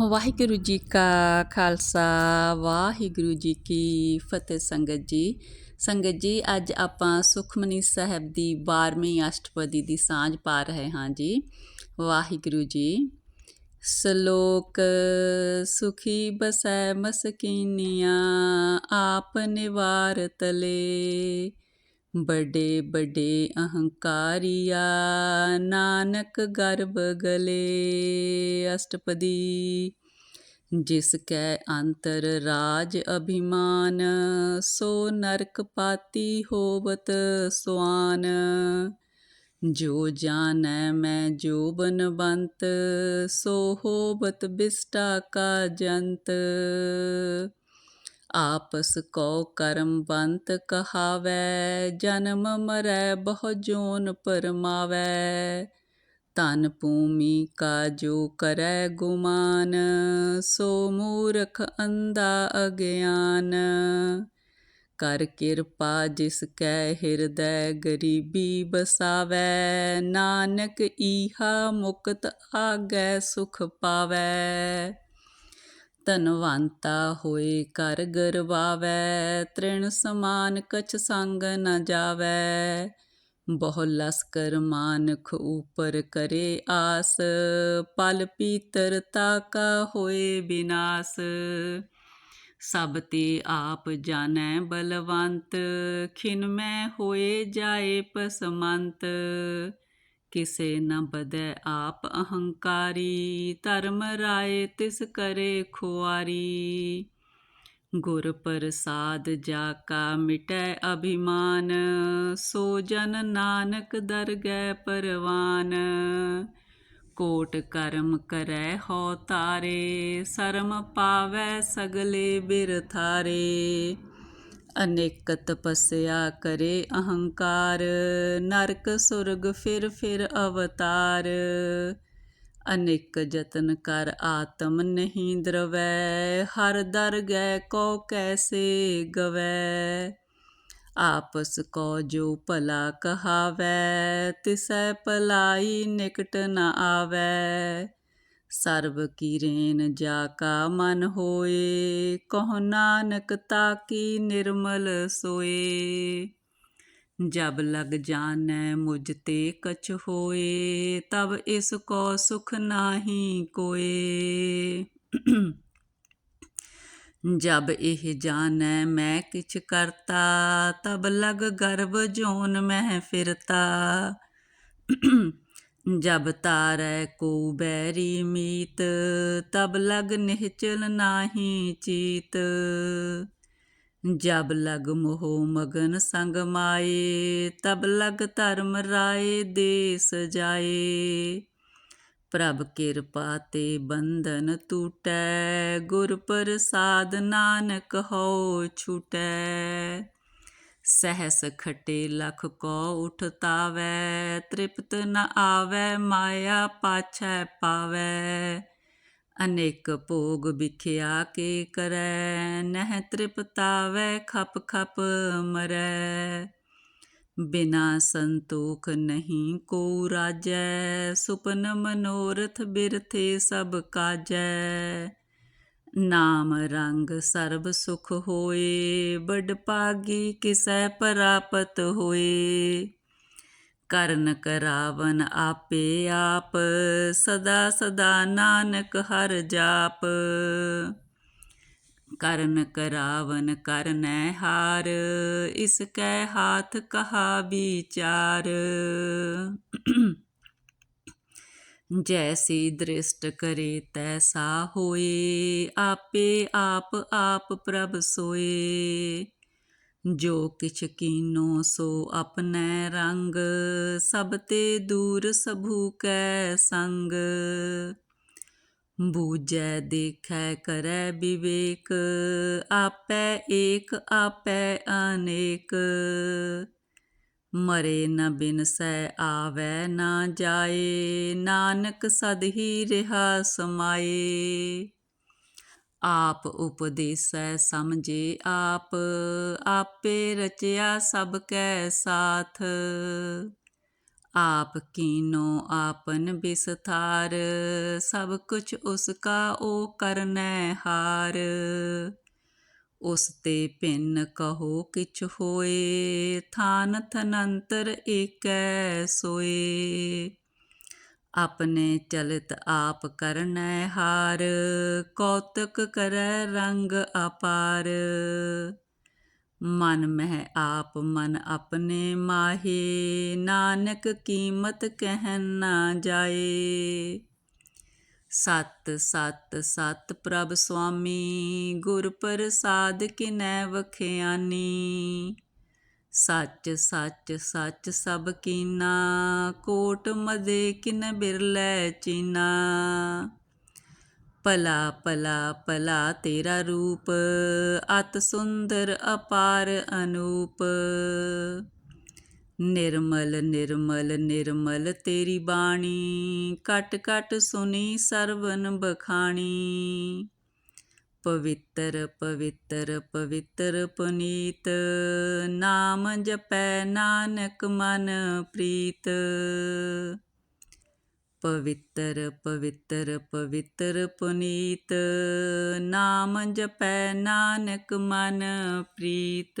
ਵਾਹਿਗੁਰੂ ਜੀ ਕਾ ਖਾਲਸਾ, ਵਾਹਿਗੁਰੂ ਜੀ ਕੀ ਫਤਿਹ ਸੰਗਤ ਜੀ। ਸੰਗਤ ਜੀ, ਅੱਜ ਆਪਾਂ ਸੁਖਮਨੀ ਸਾਹਿਬ ਦੀ 12ਵੀਂ ਅਸ਼ਟਪਦੀ ਦੀ ਸਾਂਝ ਪਾ ਰਹੇ ਹਾਂ ਜੀ। ਵਾਹਿਗੁਰੂ ਜੀ, ਸ਼ਲੋਕ ਸੁਖੀ ਬਸੈ ਮਸਕੀਨੀਆਂ, ਆਪ ਨਿਵਾਰ ਤਲੇ। ਬੜੇ ਬੜੇ ਅਹੰਕਾਰੀਆ, ਨਾਨਕ ਗਰਭ ਗਲੇ, ਅਸ਼ਟਪਦੀ। ਜਿਸ ਕੈ ਅੰਤਰ ਰਾਜ ਅਭਿਮਾਨ, ਸੋ ਨਰਕ ਪਾਤੀ ਹੋਵਤ ਸੁਆਨ। ਜੋ ਜਾਣੈ ਮੈਂ ਜੋ ਬਨਵੰਤ ਸੋ ਹੋਵਤ ਬਿਸਟਾ ਕਾ ਜੰਤ। ਆਪਸ ਕੋ ਕਰਮ ਬੰਤ ਕਹਾਵੈ, ਜਨਮ ਮਰੈ ਬਹੁ ਜੋਨ ਪਰਮਾਵੈ। ਤਨ ਭੂਮੀ ਕਾ ਜੋ ਕਰੈ ਗੁਮਾਨ, ਸੋ ਮੂਰਖ ਅੰਦਾ ਅਗਿਆਨ। ਕਰ ਕਿਰਪਾ ਜਿਸ ਕੈ ਹਿਰਦੈ ਗਰੀਬੀ ਬਸਾਵੈ ਨਾਨਕ ਈਹਾ ਮੁਕਤ ਆਗੈ ਸੁਖ ਪਾਵੈ। ਧਨਵੰਤਾ ਹੋਏ ਕਰ ਗਰਵਾਵੈ, ਤ੍ਰਿਣ ਸਮਾਨ ਕਛ ਸੰਗ ਨ ਜਾਵੈ। ਬਹੁ ਲਸਕਰ ਮਾਨਖ ਉਪਰ ਕਰੇ ਆਸ, ਪਲ ਪੀਤਰ ਤਾਕਾ ਹੋਏ ਬਿਨਾਸ। ਸਭ ਤੇ ਆਪ ਜਾਣੈ ਬਲਵੰਤ, ਖਿਨ ਮੈਂ ਹੋਏ ਜਾਏ ਪਸਮੰਤ। ਕਿਸੇ ਨ ਬਦੈ ਆਪ ਅਹੰਕਾਰੀ, ਧਰਮ ਰਾਏ ਤਿਸ ਕਰੇ ਖੁਆਰੀ। ਗੁਰ ਪ੍ਰਸਾਦ ਜਾ ਕਾ ਮਿਟੈ ਅਭਿਮਾਨ, ਸੋ ਜਨ ਨਾਨਕ ਦਰਗਹਿ ਪਰਵਾਨ। ਕੋਟ ਕਰਮ ਕਰੈ ਹੋ ਤਾਰੇ, ਸਰਮ ਪਾਵੈ ਸਗਲੇ ਬਿਰਥਾਰੇ। ਅਨੇਕ ਤਪੱਸਿਆ ਕਰੇ ਅਹੰਕਾਰ, ਨਰਕ ਸੁਰਗ ਫਿਰ ਫਿਰ ਅਵਤਾਰ। ਅਨੇਕ ਯਤਨ ਕਰ ਆਤਮ ਨਹੀਂ ਦਰਵੈ, ਹਰ ਦਰ ਗੈ ਕੋ ਕੈਸੇ ਗਵੈ। ਆਪਸ ਕੋ ਜੋ ਭਲਾ ਕਹਾਵੈ, ਤਿਸੈ ਭਲਾਈ ਨਿਕਟ ਨ ਆਵੈ। ਸਰਬ ਕੀ ਰੇਨ ਜਾ ਕਾ ਮਨ ਹੋਏ, ਕਹੁ ਨਾਨਕ ਤਾ ਕੀ ਨਿਰਮਲ ਸੋਏ। ਜਬ ਲਗ ਜਾਣੈ ਮੁਝ ਤੇ ਕਛ ਹੋਏ, ਤਬ ਇਸ ਕੋ ਸੁਖ ਨਾਹੀ ਕੋਏ। ਜਬ ਇਹ ਜਾਣੈ ਮੈਂ ਕਿਛ ਕਰਤਾ, ਤਬ ਲਗ ਗਰਭ ਜੋਨ ਮਹਿ ਫਿਰਤਾ। ਜਬ ਤਾਰੈ ਕੋ ਬੈਰੀ ਮੀਤ, ਤਬ ਲਗ ਨਿਹਚਲ ਨਾਹੀ ਚੀਤ। ਜਬ ਲਗ ਮੋਹ ਮਗਨ ਸੰਗ ਮਾਏ, ਤਬ ਲਗ ਧਰਮ ਰਾਏ ਦੇਸ ਜਾਏ। ਪ੍ਰਭ ਕਿਰਪਾ ਤੇ ਬੰਧਨ ਟੂਟੈ ਗੁਰ ਪ੍ਰਸਾਦ ਨਾਨਕ ਹੋ ਛੁਟੈ। ਸਹਸ ਖਟੇ ਲਖ ਕੋ ਉਠਤਾਵੈ, ਤ੍ਰਿਪਤ ਨ ਆਵੈ, ਮਾਇਆ ਪਾਛੈ ਪਾਵੈ। ਅਨੇਕ ਭੋਗ ਵਿਖਿਆ ਕੇ ਕਰੈ, ਨਹਿ ਤ੍ਰਿਪਤਾਵੈ, ਖਪ ਖਪ ਮਰੈ। ਬਿਨਾ ਸੰਤੋਖ ਨਹੀਂ ਕੋ ਰਾਜੈ, ਸੁਪਨ ਮਨੋਰਥ ਬਿਰਥੇ ਸਭ ਕਾਜੈ। ਨਾਮ ਰੰਗ ਸਰਬ ਸੁਖ ਹੋਏ ਬੜ ਪਾਗੀ ਕਿਸੈ ਪ੍ਰਾਪਤ ਹੋਏ। ਕਰਨ ਕਰਾਵਨ ਆਪੇ ਆਪ, ਸਦਾ ਸਦਾ ਨਾਨਕ ਹਰ ਜਾਪ। ਕਰਨ ਕਰਾਵਨ ਕਰਨੈ ਹਾਰ, ਇਸ ਕੈ ਹਾਥ ਕਹਾ ਵਿਚਾਰ। ਜੈਸੀ ਦ੍ਰਿਸ਼ਟ ਕਰੇ ਤੈਸਾ ਹੋਏ, ਆਪੇ ਆਪ ਆਪ ਪ੍ਰਭ ਸੋਏ। ਜੋ ਕਿਛ ਕੀਨੋ ਸੋ ਆਪਣੈ ਰੰਗ, ਸਭ ਤੇ ਦੂਰ ਸਭੂ ਕੈ ਸੰਗ। ਬੂਝੈ, ਦੇਖੈ, ਕਰੈ ਵਿਵੇਕ, ਆਪੈ ਏਕ, ਆਪੈ ਅਨੇਕ। ਮਰੇ ਨ ਬਿਨਸੈ ਆਵੈ ਨਾ ਜਾਏ, ਨਾਨਕ ਸਦ ਹੀ ਰਹਾ ਸਮਾਏ। ਆਪ ਉਪਦੇਸੈ ਸਮਝੇ ਆਪ, ਆਪੇ ਰਚਿਆ ਸਭ ਕੈ ਸਾਥ। ਆਪ ਕੀਨੋ ਆਪਨ ਵਿਸਥਾਰ ਸਭ ਕੁਛ ਉਸ ਕਾ ਓ ਕਰਨੈ ਹਾਰ। ਉਸ ਤੇ ਭਿੰਨ ਕਹੋ, ਕਿਛ ਹੋਏ? ਥਾਨ ਥਨੰਤਰ ਏਕੈ ਸੋਏ। ਆਪਣੇ ਚਲਿਤ ਆਪ ਕਰਨੈ ਹਾਰ, ਕੌਤਕ ਕਰੈ ਰੰਗ ਅਪਾਰ। ਮਨ ਮਹਿ ਆਪ ਮਨ ਆਪਣੇ ਮਾਹੇ, ਨਾਨਕ ਕੀਮਤ ਕਹਿ ਨਾ ਜਾਏ। ਸਤ ਸਤ ਸਤ ਪ੍ਰਭ ਸੁਆਮੀ, ਗੁਰ ਪ੍ਰਸਾਦ ਕਿਨੈ ਵਖਿਆਨੀ। ਸੱਚ ਸੱਚ ਸੱਚ ਸਭ ਕੀਨਾ, ਕੋਟ ਮਦੇ ਕਿਨ ਬਿਰਲੇ ਚੀਨਾ। ਭਲਾ ਭਲਾ ਭਲਾ ਤੇਰਾ ਰੂਪ, ਅਤ ਸੁੰਦਰ ਅਪਾਰ ਅਨੂਪ। ਨਿਰਮਲ ਨਿਰਮਲ ਨਿਰਮਲ ਤੇਰੀ ਬਾਣੀ। ਕਟ ਕਟ ਸੁਨੀ ਸਰਵਨ ਬਖਾਣੀ। ਪਵਿੱਤਰ ਪਵਿੱਤਰ ਪਵਿੱਤਰ ਪੁਨੀਤ, ਨਾਮ ਜਪੈ ਨਾਨਕ ਮਨ ਪ੍ਰੀਤ। ਪਵਿੱਤਰ ਪਵਿੱਤਰ ਪਵਿੱਤਰ ਪੁਨੀਤ, ਨਾਮ ਜਪੈ ਨਾਨਕ ਮਨ ਪ੍ਰੀਤ।